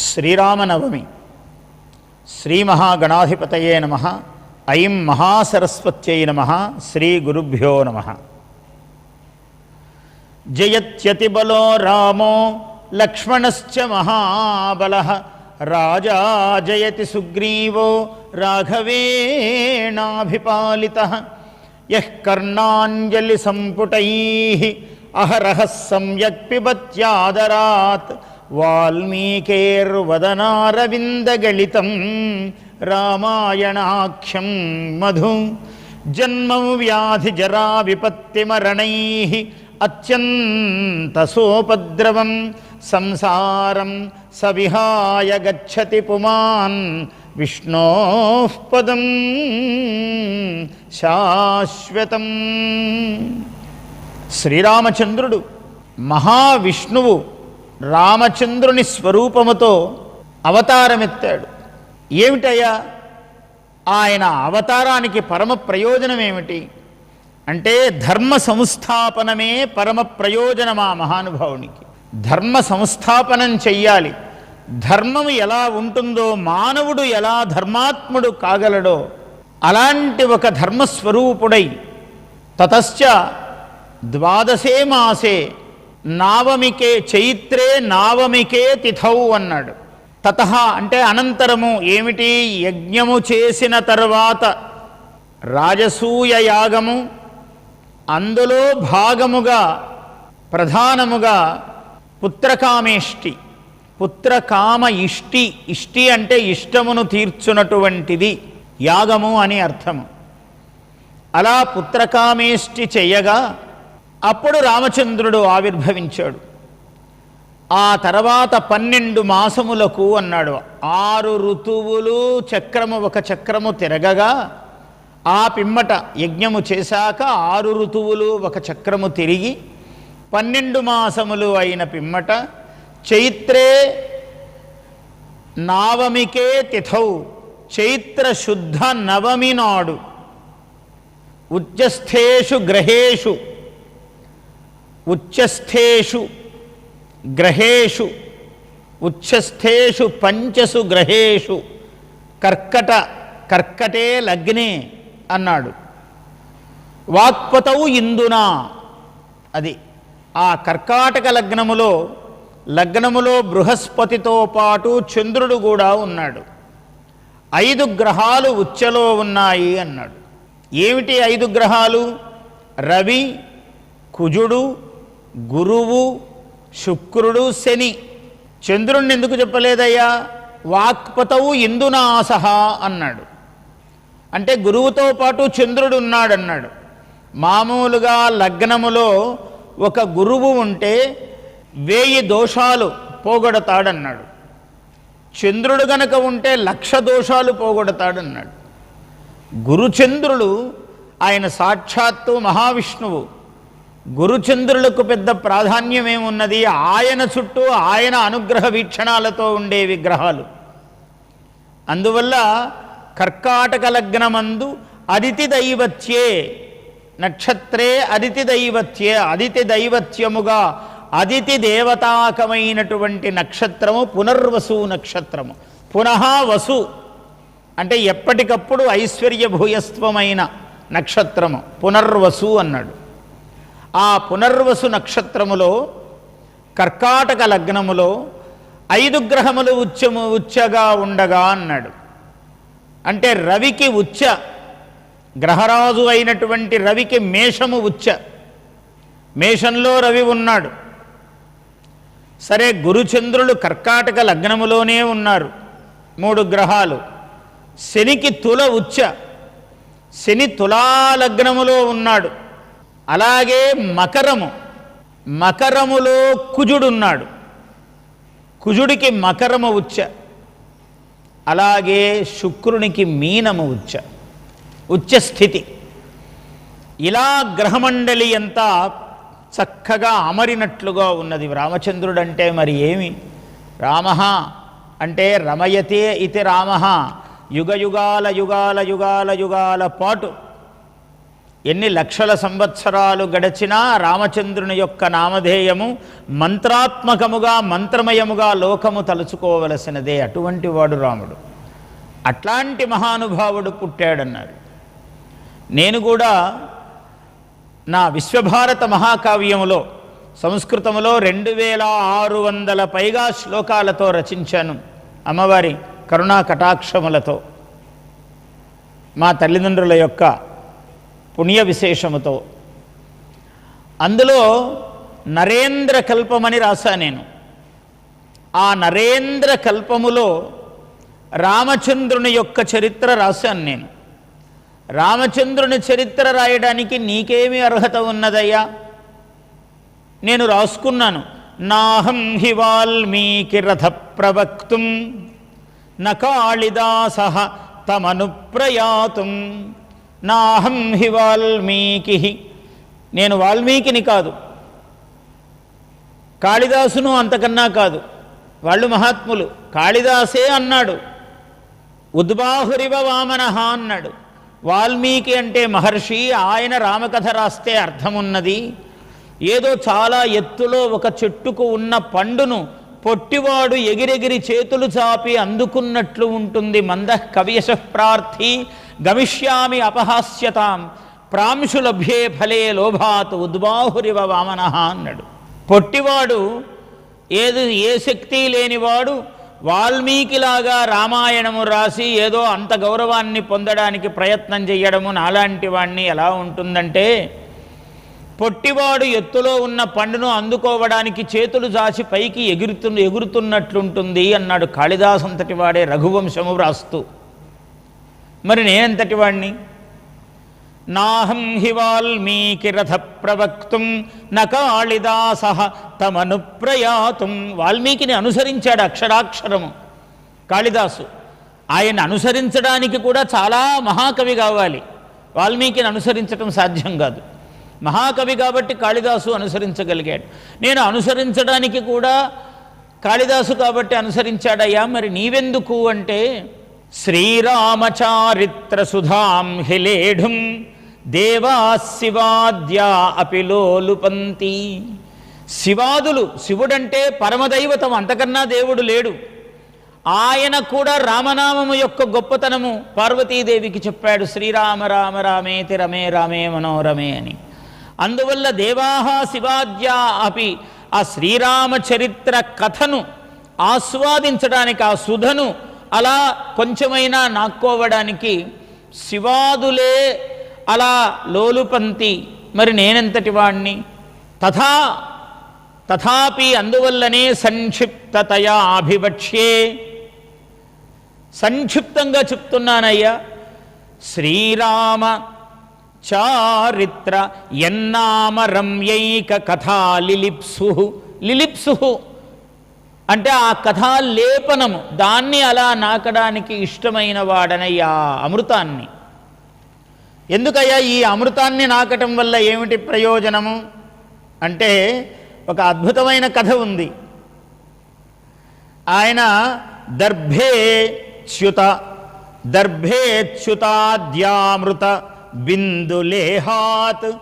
శ్రీరామనవమి. శ్రీ మహాగణాధిపతయే నమ. ఐం మహాసరస్వత్యై నమ. శ్రీ గురుభ్యో నమ. జయత్యతిబలో రామో లక్ష్మణశ్చ మహాబల. రాజా జయతి సుగ్రీవో రాఘవేణాభిపాలిత. యః కర్ణాంజలి సంపుటై. అహరహ సమ్యక్ పిబత్యాదరాత్. వాల్మీకేర్వదనారవిందగళితం రామాయణాఖ్యం మధు. జన్మ వ్యాధి జరా విపత్తిమరణై అత్యంతసోపద్రవం. సంసారం సవిహాయ గచ్చతి పుమాన్ విష్ణో పదం శాశ్వతం. శ్రీరామచంద్రుడు మహావిష్ణువు రామచంద్రుని స్వరూపముతో అవతారమెత్తాడు. ఏమిటయ్యా? ఆయన అవతారానికి పరమ ప్రయోజనం ఏమిటి అంటే ధర్మ సంస్థాపనమే పరమ ప్రయోజనం ఆ మహానుభావునికి? ధర్మ సంస్థాపనం చెయ్యాలి. ధర్మము ఎలా ఉంటుందో మానవుడు ఎలా ధర్మాత్ముడు కాగలడో అలాంటి ఒక ధర్మస్వరూపుడై తతశ్చ ద్వాదశే మాసే నావమికే చైత్రే నావమికే తిథౌ అన్నాడు. తత అంటే అనంతరము ఏమిటి? యజ్ఞము చేసిన తర్వాత రాజసూయ యాగము అందులో భాగముగా ప్రధానముగా పుత్రకామేష్టి. పుత్రకామ ఇష్టి ఇష్టి అంటే ఇష్టమును తీర్చునటువంటిది యాగము అని అర్థము. అలా పుత్రకామేష్టి చెయ్యగా అప్పుడు రామచంద్రుడు ఆవిర్భవించాడు. ఆ తర్వాత పన్నెండు మాసములకు అన్నాడు ఆరు ఋతువులు చక్రము ఒక చక్రము తిరగగా ఆ పిమ్మట యజ్ఞము చేశాక ఆరు ఋతువులు ఒక చక్రము తిరిగి పన్నెండు మాసములు అయిన పిమ్మట చైత్రే నావమికే తిథౌ చైత్ర శుద్ధ నవమి నాడు ఉచ్చస్థేషు గ్రహేషు ఉచ్చస్థేషు గ్రహేషు ఉచ్చస్థేషు పంచసు గ్రహేషు కర్కట కర్కటే లగ్నే అన్నాడు. వాక్పతవు ఇందునా? అది ఆ కర్కాటక లగ్నములో లగ్నములో బృహస్పతితో పాటు చంద్రుడు కూడా ఉన్నాడు. ఐదు గ్రహాలు ఉచ్చలో ఉన్నాయి అన్నాడు. ఏమిటి ఐదు గ్రహాలు? రవి కుజుడు గురువు శుక్రుడు శని. చంద్రుణ్ణి ఎందుకు చెప్పలేదయ్యా? వాక్పతవు ఇందునాసహ అన్నాడు. అంటే గురువుతో పాటు చంద్రుడు ఉన్నాడన్నాడు. మామూలుగా లగ్నములో ఒక గురువు ఉంటే వేయి దోషాలు పోగొడతాడన్నాడు. చంద్రుడు గనక ఉంటే లక్ష దోషాలు పోగొడతాడన్నాడు. గురుచంద్రుడు ఆయన సాక్షాత్తు మహావిష్ణువు. గురుచంద్రులకు పెద్ద ప్రాధాన్యం ఏమున్నది ఆయన చుట్టూ ఆయన అనుగ్రహ వీక్షణాలతో ఉండే విగ్రహాలు. అందువల్ల కర్కాటక లగ్నమందు అదితి దైవత్యే నక్షత్రే అదితి దైవత్యే అదితి దైవత్యముగా అదితి దేవతాకమైనటువంటి నక్షత్రము పునర్వసు నక్షత్రము. పునః వసు అంటే ఎప్పటికప్పుడు ఐశ్వర్య భూయస్త్వమైన నక్షత్రము పునర్వసు అన్నాడు. ఆ పునర్వసు నక్షత్రములో కర్కాటక లగ్నములో ఐదు గ్రహములు ఉచ్చము ఉచ్చగా ఉండగా అన్నాడు. అంటే రవికి ఉచ్చ గ్రహరాజు అయినటువంటి రవికి మేషము ఉచ్చ. మేషంలో రవి ఉన్నాడు. సరే గురుచంద్రులు కర్కాటక లగ్నములోనే ఉన్నారు. మూడు గ్రహాలు. శనికి తుల ఉచ్చ. శని తులాలగ్నములో ఉన్నాడు. అలాగే మకరము. మకరములో కుజుడున్నాడు. కుజుడికి మకరము ఉచ్చ. అలాగే శుక్రునికి మీనము ఉచ్చ. ఉచ్చస్థితి ఇలా గ్రహమండలి అంతా చక్కగా అమరినట్లుగా ఉన్నది. రామచంద్రుడు అంటే మరి ఏమి? రామ అంటే రమయతే ఇది రామ యుగ యుగాల యుగాల యుగాల యుగాల పాటు ఎన్ని లక్షల సంవత్సరాలు గడిచినా రామచంద్రుని యొక్క నామధేయము మంత్రాత్మకముగా మంత్రమయముగా లోకము తలుచుకోవలసినదే. అటువంటి వాడు రాముడు. అట్లాంటి మహానుభావుడు పుట్టాడన్నారు నేను కూడా నా విశ్వభారత మహాకావ్యములో సంస్కృతములో రెండు వేల ఆరు వందల పైగా శ్లోకాలతో రచించాను. అమ్మవారి కరుణా కటాక్షములతో. మా తల్లిదండ్రుల యొక్క పుణ్య విశేషముతో అందులో నరేంద్ర కల్పమని రాశా నేను. ఆ నరేంద్ర కల్పములో రామచంద్రుని యొక్క చరిత్ర రాశాను నేను. రామచంద్రుని చరిత్ర రాయడానికి నీకేమి అర్హత ఉన్నదయ్యా? నేను రాసుకున్నాను. నాహం హి వాల్మీకి రథ ప్రవక్తుం నకాళిదాస తమను ప్రయాతుం నాహం హి వాల్మీకి. నేను వాల్మీకిని కాదు. కాళిదాసును అంతకన్నా కాదు. వాళ్ళు మహాత్ములు. కాళిదాసే అన్నాడు. ఉద్బాహురివ వామనహ అన్నాడు. వాల్మీకి అంటే మహర్షి ఆయన రామకథ రాస్తే అర్థమున్నది. ఏదో చాలా ఎత్తులో ఒక చెట్టుకు ఉన్న పండును పొట్టివాడు ఎగిరెగిరి చేతులు చాపి అందుకున్నట్లు ఉంటుంది మంద కవియశ ప్రార్థి. గమిష్యామి అపహాస్యతాం. ప్రాంశులభ్యే ఫలే లోభాత్ ఉద్బాహురివ వామన అన్నాడు. పొట్టివాడు ఏది ఏ శక్తి లేనివాడు వాల్మీకిలాగా రామాయణము రాసి ఏదో అంత గౌరవాన్ని పొందడానికి ప్రయత్నం చేయడము నాలాంటి వాణ్ణి ఎలా ఉంటుందంటే పొట్టివాడు ఎత్తులో ఉన్న పండును అందుకోవడానికి చేతులు చాచి పైకి ఎగురుతు ఎగురుతున్నట్లుంటుంది అన్నాడు కాళిదాసంతటి వాడే రఘువంశము వ్రాస్తూ. మరి నేనంతటి వాణ్ణి నాహం హి వాల్మీకి రథ ప్రవక్తుం న కాళిదాస తమను ప్రయాతుం. వాల్మీకిని అనుసరించాడు అక్షరాక్షరము. కాళిదాసు ఆయన అనుసరించడానికి కూడా చాలా మహాకవి కావాలి. వాల్మీకిని అనుసరించడం సాధ్యం కాదు. మహాకవి కాబట్టి కాళిదాసు అనుసరించగలిగాడు. నేను అనుసరించడానికి కూడా కాళిదాసు కాబట్టి అనుసరించాడయ్యా మరి నీవెందుకు అంటే శ్రీరామచారిత్రసుధాం హిలేఢుం దేవా శివాద్యా అపి శివాదులు శివుడంటే పరమదైవతం అంతకన్నా దేవుడు లేడు. ఆయన కూడా రామనామము యొక్క గొప్పతనము పార్వతీదేవికి చెప్పాడు శ్రీరామ రామ రామేతి రమే రామే మనోరమే అని. అందువల్ల దేవాహ శివాద్యా అపి ఆ శ్రీరామచరిత్ర కథను ఆస్వాదించడానికి ఆ సుధను అలా కొంచెమైనా నాక్కోవడానికి శివాదులే అలా లోలుపంతి. మరి నేనెంతటి వాణ్ణి? తథా తథాపి అందువల్లనే సంక్షిప్తతయా అభివక్ష్యే. సంక్షిప్తంగా చెప్తున్నానయ్యా శ్రీరామ చారిత్ర ఎన్నామ రమ్యైక కథా లిలిప్సు లిలిప్సు. అంటే ఆ కథా లేపనము దాన్ని అలా నాకడానికి ఇష్టమైన వాడనయ్యా అమృతాన్ని. ఎందుకయ్యా ఈ అమృతాన్ని నాకటం వల్ల ఏమిటి ప్రయోజనము? అంటే ఒక అద్భుతమైన కథ ఉంది. ఆయన దర్భే చ్యుత దర్భే చ్యుతాద్యామృత బిందులేహాత్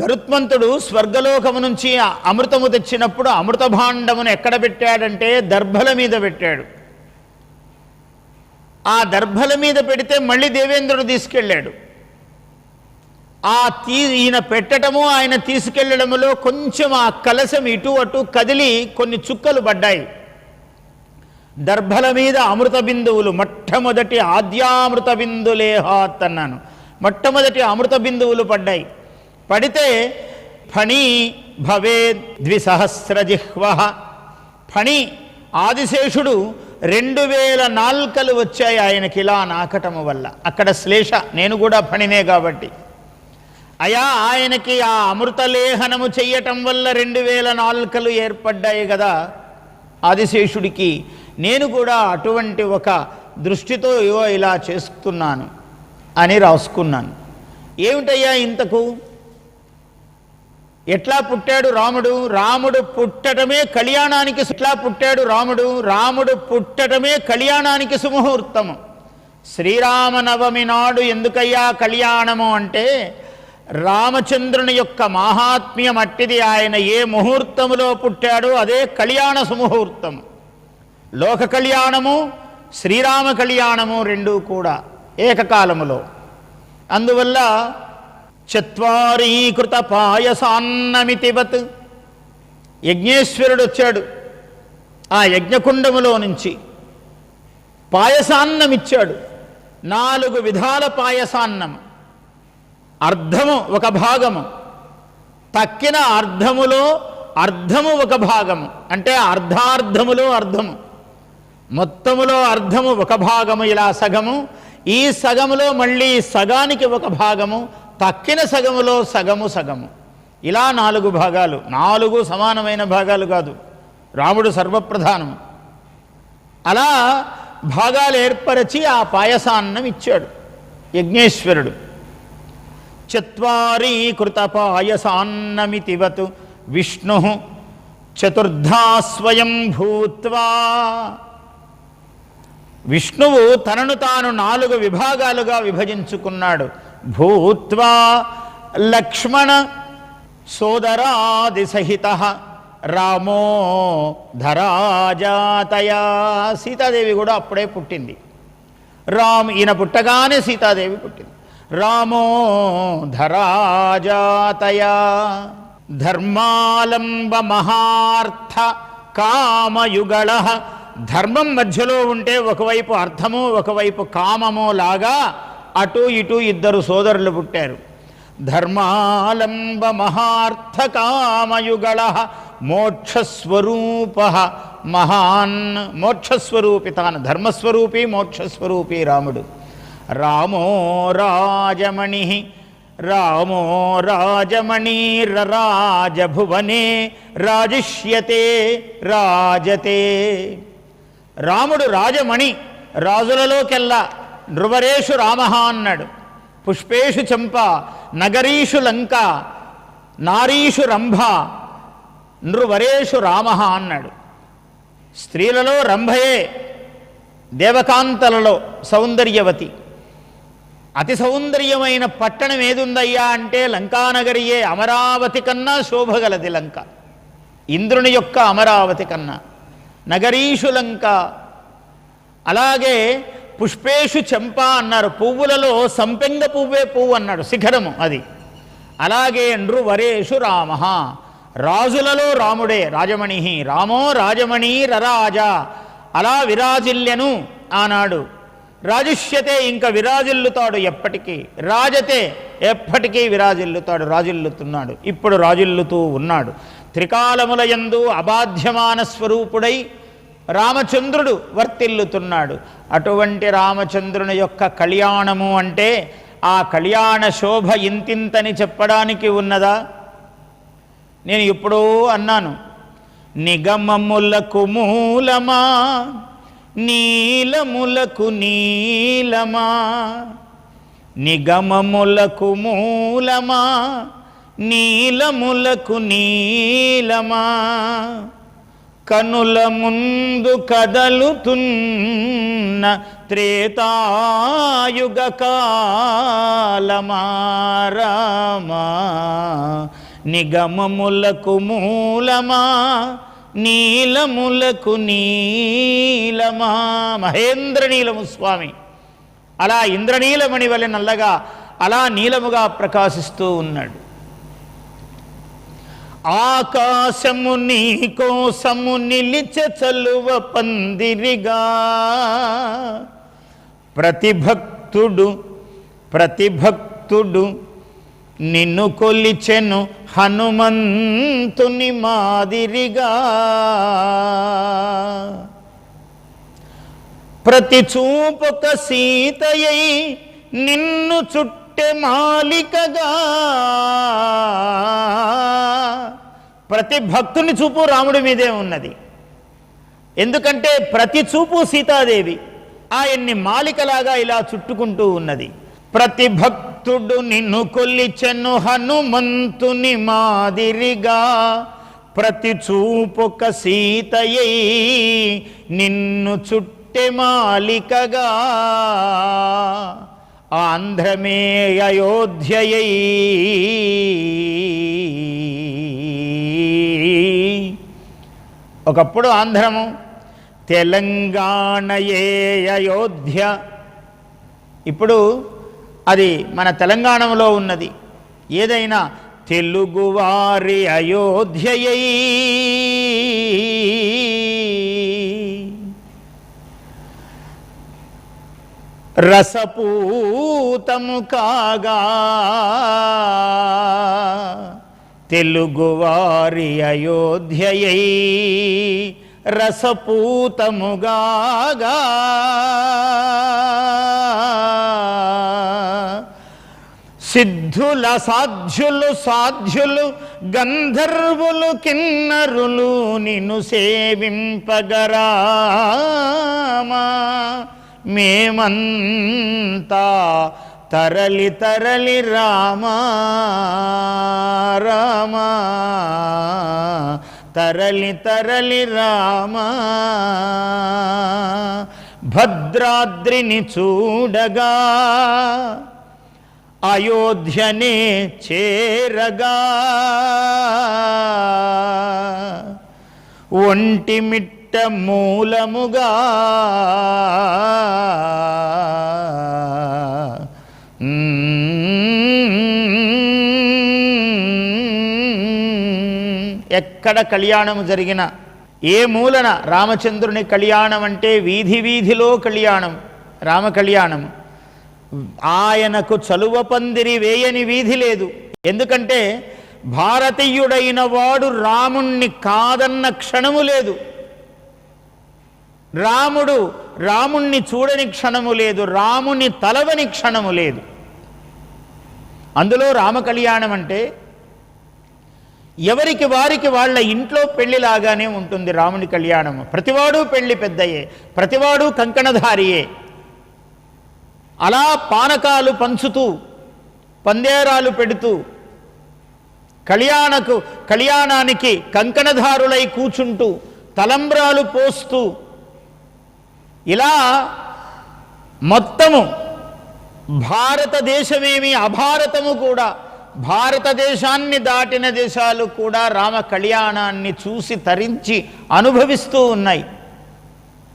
గరుత్మంతుడు స్వర్గలోకము నుంచి అమృతము తెచ్చినప్పుడు అమృత భాండమును ఎక్కడ పెట్టాడంటే దర్భల మీద పెట్టాడు. ఆ దర్భల మీద పెడితే మళ్ళీ దేవేంద్రుడు తీసుకెళ్ళాడు. ఆ తీ ఈయన పెట్టడము ఆయన తీసుకెళ్ళడములో కొంచెం ఆ కలశం ఇటు అటు కదిలి కొన్ని చుక్కలు పడ్డాయి. దర్భల మీద అమృత బిందువులు మొట్టమొదటి ఆద్యామృత బిందులేహాత్ అన్నాను మొట్టమొదటి అమృత బిందువులు పడ్డాయి. పడితే ఫణీ భవే ద్విసహస్రజిహ్వ. ఫణి ఆదిశేషుడు రెండు వేల నాల్కలు వచ్చాయి ఆయనకి ఇలా నాకటము వల్ల. అక్కడ శ్లేష నేను కూడా ఫణినే కాబట్టి. అయా ఆయనకి ఆ అమృతలేహనము చెయ్యటం వల్ల రెండు వేల నాల్కలు ఏర్పడ్డాయి కదా ఆదిశేషుడికి నేను కూడా అటువంటి ఒక దృష్టితో ఇవో ఇలా చేస్తున్నాను అని రాసుకున్నాను. ఏమిటయ్యా ఇంతకు? ఎట్లా పుట్టాడు రాముడు? రాముడు పుట్టటమే కళ్యాణానికి ఎట్లా పుట్టాడు రాముడు? రాముడు పుట్టటమే కళ్యాణానికి సుముహూర్తము. శ్రీరామనవమి నాడు ఎందుకయ్యా కళ్యాణము అంటే రామచంద్రుని యొక్క మాహాత్మ్యం అట్టిది ఆయన ఏ ముహూర్తములో పుట్టాడో అదే కళ్యాణ సుముహూర్తము. లోక కళ్యాణము శ్రీరామ కళ్యాణము రెండూ కూడా ఏకకాలములో. అందువల్ల చత్వారీకృత పాయసాన్నమితివత్ యజ్ఞేశ్వరుడు వచ్చాడు ఆ యజ్ఞకుండములో నుంచి పాయసాన్నమిచ్చాడు. నాలుగు విధాల పాయసాన్నం అర్ధము ఒక భాగము. తక్కిన అర్ధములో అర్ధము ఒక భాగము. అంటే అర్ధార్ధములో అర్ధము. మొత్తములో అర్ధము ఒక భాగము ఇలా సగము. ఈ సగములో మళ్ళీ సగానికి ఒక భాగము. తక్కిన సగములో సగము సగము. ఇలా నాలుగు భాగాలు నాలుగు సమానమైన భాగాలు కాదు. రాముడు సర్వప్రధానము అలా భాగాలు ఏర్పరచి ఆ పాయసాన్నం ఇచ్చాడు యజ్ఞేశ్వరుడు. చత్వారీకృత పాయసాన్నమితివతు విష్ణు చతుర్ధా స్వయం భూత్వా. విష్ణువు తనను తాను నాలుగు విభాగాలుగా విభజించుకున్నాడు. భూత్వా లక్ష్మణ సోదరాది సహిత రామో ధరాజాతయా సీతాదేవి కూడా అప్పుడే పుట్టింది. రామ్ ఈయన పుట్టగానే సీతాదేవి పుట్టింది. రామో ధరాజాతయా ధర్మాలంబ మహార్థ కామయుగళ. ధర్మం మధ్యలో ఉంటే ఒకవైపు అర్థము ఒకవైపు కామము లాగా అటు ఇటు ఇద్దరు సోదరులు పుట్టారు. ధర్మాలంబ మహార్థ కామయుగళ మోక్షస్వరూప మహాన్ మోక్షస్వరూపి తాను ధర్మస్వరూపి మోక్షస్వరూపి రాముడు. రామో రాజమణి రామో రాజమణిరరాజభువనే రాజిష్యతే రాజతే. రాముడు రాజమణి రాజులలోకెల్లా నృవరేషు రామ అన్నాడు. పుష్పేషు చంప నగరీషు లంక నారీషు రంభ నృవరేషు రామ అన్నాడు. స్త్రీలలో రంభయే దేవకాంతలలో సౌందర్యవతి. అతి సౌందర్యమైన పట్టణం ఏదుందయ్యా అంటే లంకానగరియే అమరావతి కన్నా శోభగలది లంక. ఇంద్రుని యొక్క అమరావతి కన్నా. నగరీషు లంక. అలాగే పుష్పేషు చెంప అన్నారు. పువ్వులలో సంపెంగ పువ్వే పువ్వు అన్నాడు. శిఖరము అది. అలాగే అండ్రు వరేషు రామ. రాజులలో రాముడే రాజమణి. రామో రాజమణి రరాజ. అలా విరాజిల్యను ఆనాడు రాజుష్యతే ఇంకా విరాజిల్లుతాడు ఎప్పటికీ. రాజతే ఎప్పటికీ విరాజిల్లుతాడు రాజిల్లుతున్నాడు. ఇప్పుడు రాజిల్లుతూ ఉన్నాడు. త్రికాలముల యందు అబాధ్యమాన స్వరూపుడై రామచంద్రుడు వర్తిల్లుతున్నాడు. అటువంటి రామచంద్రుని యొక్క కళ్యాణము అంటే ఆ కళ్యాణ శోభ ఇంతింతని చెప్పడానికి ఉన్నదా? నేను ఎప్పుడో అన్నాను నిగమములకు మూలమా? నీలములకు నీలమా? నిగమములకు మూలమా? నీలములకు నీలమా? కనుల ముందు కదలుతున్న త్రేతాయుగ కాలమారామా? నిగమములకు మూలమా? నీలములకు నీలమా? మహేంద్రనీలము స్వామి. అలా ఇంద్రనీలమణి వలె నల్లగా అలా నీలముగా ప్రకాశిస్తూ ఉన్నాడు. ఆకాశము నీ కోసము నిలిచె చలువ పందిరిగా. ప్రతిభక్తుడు ప్రతిభక్తుడు నిన్ను కొలిచెను హనుమంతుని మాదిరిగా. ప్రతి చూపొక సీతయై నిన్ను చుట్టె మాలికగా. ప్రతి భక్తుని చూపు రాముడి మీదే ఉన్నది. ఎందుకంటే ప్రతి చూపు సీతాదేవి ఆయన్ని మాలికలాగా ఇలా చుట్టుకుంటూ ఉన్నది. ప్రతి భక్తుడు నిన్ను కొల్లిచెన్ను హనుమంతుని మాదిరిగా ప్రతి చూపొక సీతయై నిన్ను చుట్టె మాలికగా. ఆంధ్రమే అయోధ్యయై ఒకప్పుడు ఆంధ్రము తెలంగాణయే అయోధ్య ఇప్పుడు అది మన తెలంగాణలో ఉన్నది. ఏదైనా తెలుగువారి అయోధ్యయై. రసపూతము కాగా తెలుగువారి అయోధ్యయై రసపూతముగాగా సిద్ధుల సాధ్యులు సాధ్యులు గంధర్వులు కిన్నరులు నిన్ను సేవింపగరామా. మేమంతా తరలి తరలి రామా రామా. తరలి తరలి రామా. భద్రాద్రిని చూడగా అయోధ్యనే చేరగా. పుట్ట మూలముగా ఎక్కడ కళ్యాణము జరిగిన ఏ మూలన రామచంద్రుని కళ్యాణం అంటే వీధి వీధిలో కళ్యాణం రామ కళ్యాణం. ఆయనకు చలువ పందిరి వేయని వీధి లేదు. ఎందుకంటే భారతీయుడైన వాడు రాముణ్ణి కాదన్న క్షణము లేదు. రాముడు రాముణ్ణి చూడని క్షణము లేదు రాముని తలవని క్షణము లేదు. అందులో రామ కళ్యాణం అంటే ఎవరికి వారికి వాళ్ళ ఇంట్లో పెళ్ళిలాగానే ఉంటుంది రాముని కళ్యాణము ప్రతివాడు పెళ్ళి పెద్దయే ప్రతివాడు కంకణధారియే. అలా పానకాలు పంచుతూ పందేరాలు పెడుతూ కళ్యాణకు కళ్యాణానికి కంకణధారులై కూచుంటూ తలంబ్రాలు పోస్తూ ఇలా మొత్తము భారతదేశమేమి అభారతము కూడా భారతదేశాన్ని దాటిన దేశాలు కూడా రామ కళ్యాణాన్ని చూసి తరించి అనుభవిస్తూ ఉన్నాయి.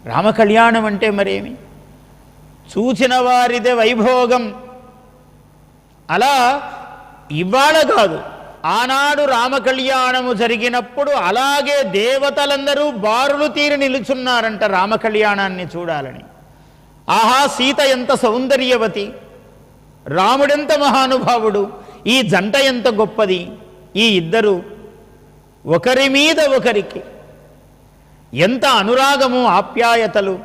రామ కళ్యాణం అంటే మరేమి? చూచిన వారిదే వైభోగం. అలా ఇవాళ కాదు. ఆనాడు రామకళ్యాణము జరిగినప్పుడు అలాగే దేవతలందరూ బారులు తీరి నిలుచున్నారంట రామకళ్యాణాన్ని చూడాలని. ఆహా సీత ఎంత సౌందర్యవతి. రాముడెంత మహానుభావుడు. ఈ జంట ఎంత గొప్పది. ఈ ఇద్దరు ఒకరి మీద ఒకరికి ఎంత అనురాగము ఆప్యాయతలు.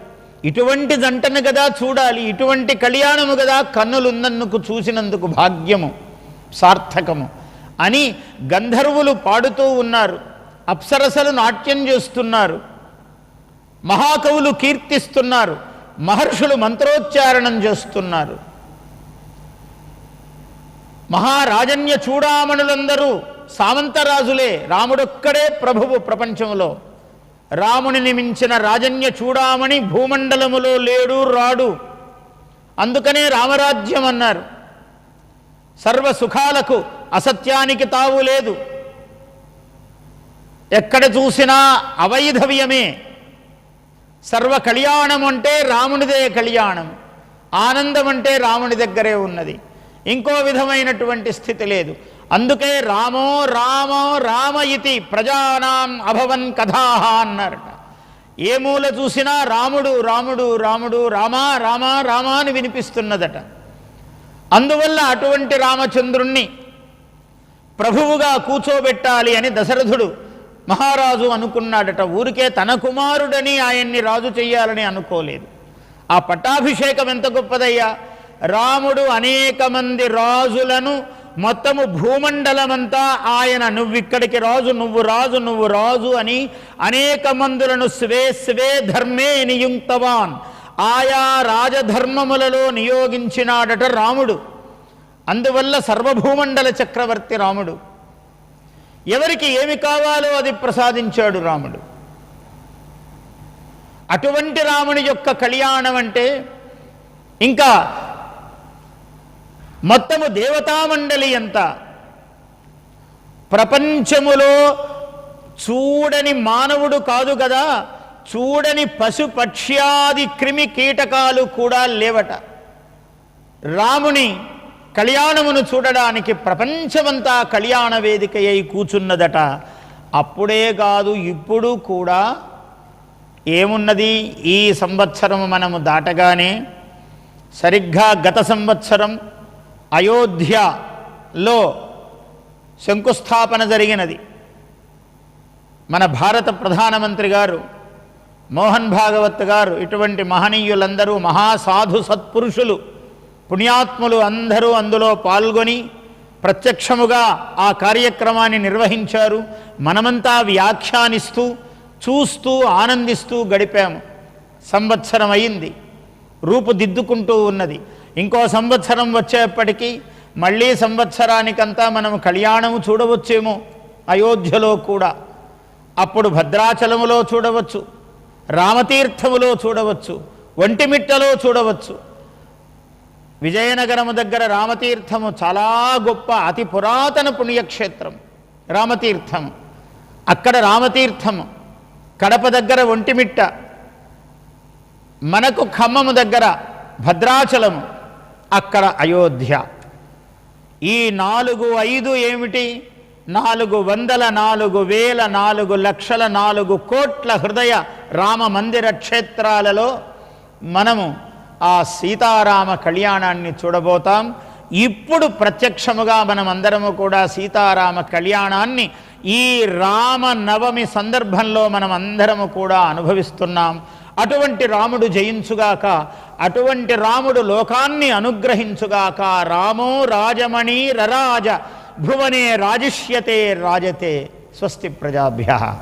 ఇటువంటి జంటను కదా చూడాలి. ఇటువంటి కళ్యాణము కదా కన్నులున్నందుకు చూసినందుకు భాగ్యము సార్థకము. అని గంధర్వులు పాడుతూ ఉన్నారు. అప్సరసలు నాట్యం చేస్తున్నారు. మహాకవులు కీర్తిస్తున్నారు. మహర్షులు మంత్రోచ్చారణం చేస్తున్నారు. మహారాజన్య చూడామణులందరూ సామంతరాజులే రాముడొక్కడే ప్రభువు ప్రపంచంలో. రామునిని మించిన రాజన్య చూడామణి భూమండలములో లేడు రాడు. అందుకనే రామరాజ్యం అన్నారు. సర్వ సుఖాలకు అసత్యానికి తావు లేదు. ఎక్కడ చూసినా అవైధవ్యమే. సర్వ కళ్యాణం అంటే రామునిదే కళ్యాణం. ఆనందం అంటే రాముని దగ్గరే ఉన్నది. ఇంకో విధమైనటువంటి స్థితి లేదు. అందుకే రామో రామో రామ ఇతి ప్రజానాం అభవన్ కథాహ అన్నారట. ఏ మూల చూసినా రాముడు రాముడు రాముడు రామా రామా రామా అని వినిపిస్తున్నదట. అందువల్ల అటువంటి రామచంద్రుణ్ణి ప్రభువుగా కూర్చోబెట్టాలి అని దశరథుడు మహారాజు అనుకున్నాడట ఊరికే తన కుమారుడని ఆయన్ని రాజు చెయ్యాలని అనుకోలేదు. ఆ పట్టాభిషేకం ఎంత గొప్పదయ్యా? రాముడు అనేక మంది రాజులను మొత్తము భూమండలమంతా ఆయన నువ్విక్కడికి రాజు నువ్వు రాజు నువ్వు రాజు అని అనేక మందులను స్వే స్వే ధర్మే నియుక్తవాన్. ఆయా రాజధర్మములలో నియోగించినాడట రాముడు. అందువల్ల సర్వభూమండల చక్రవర్తి రాముడు. ఎవరికి ఏమి కావాలో అది ప్రసాదించాడు రాముడు. అటువంటి రాముని యొక్క కళ్యాణం అంటే ఇంకా మొత్తము దేవతామండలి అంతా ప్రపంచములో చూడని మానవుడు కాదు కదా చూడని పశు పక్ష్యాది క్రిమి కీటకాలు కూడా లేవట. రాముని కళ్యాణమును చూడడానికి ప్రపంచమంతా కళ్యాణ వేదిక అయి కూచున్నదట. అప్పుడే కాదు ఇప్పుడు కూడా ఏమున్నది? ఈ సంవత్సరము మనము దాటగానే సరిగ్గా గత సంవత్సరం అయోధ్యలో శంకుస్థాపన జరిగినది. మన భారత ప్రధానమంత్రి గారు మోహన్ భాగవత్ గారు ఇటువంటి మహనీయులందరూ మహాసాధు సత్పురుషులు పుణ్యాత్ములు అందరూ అందులో పాల్గొని ప్రత్యక్షముగా ఆ కార్యక్రమాన్ని నిర్వహించారు. మనమంతా వ్యాఖ్యానిస్తూ చూస్తూ ఆనందిస్తూ గడిపాము. సంవత్సరం అయింది. రూపుదిద్దుకుంటూ ఉన్నది. ఇంకో సంవత్సరం వచ్చేప్పటికీ మళ్ళీ సంవత్సరానికంతా మనం కళ్యాణము చూడవచ్చేమో అయోధ్యలో కూడా. అప్పుడు భద్రాచలములో చూడవచ్చు. రామతీర్థములో చూడవచ్చు. ఒంటిమిట్టలో చూడవచ్చు. విజయనగరము దగ్గర రామతీర్థము చాలా గొప్ప అతి పురాతన పుణ్యక్షేత్రం. రామతీర్థం. అక్కడ రామతీర్థము. కడప దగ్గర ఒంటిమిట్ట. మనకు ఖమ్మము దగ్గర భద్రాచలము. అక్కడ అయోధ్య. ఈ నాలుగు ఐదు ఏమిటి? నాలుగు వందల నాలుగు వేల నాలుగు లక్షల నాలుగు కోట్ల హృదయ రామ మందిర క్షేత్రాలలో మనము ఆ సీతారామ కళ్యాణాన్ని చూడబోతాం. ఇప్పుడు ప్రత్యక్షముగా మనం అందరము కూడా సీతారామ కళ్యాణాన్ని ఈ రామ నవమి సందర్భంలో మనం అందరము కూడా అనుభవిస్తున్నాం. అటువంటి రాముడు జయించుగాక అటువంటి రాముడు లోకాన్ని అనుగ్రహించుగాక రామో రాజమణి రరాజ భువనే రాజిష్యతే రాజతే స్వస్తి ప్రజాభ్య.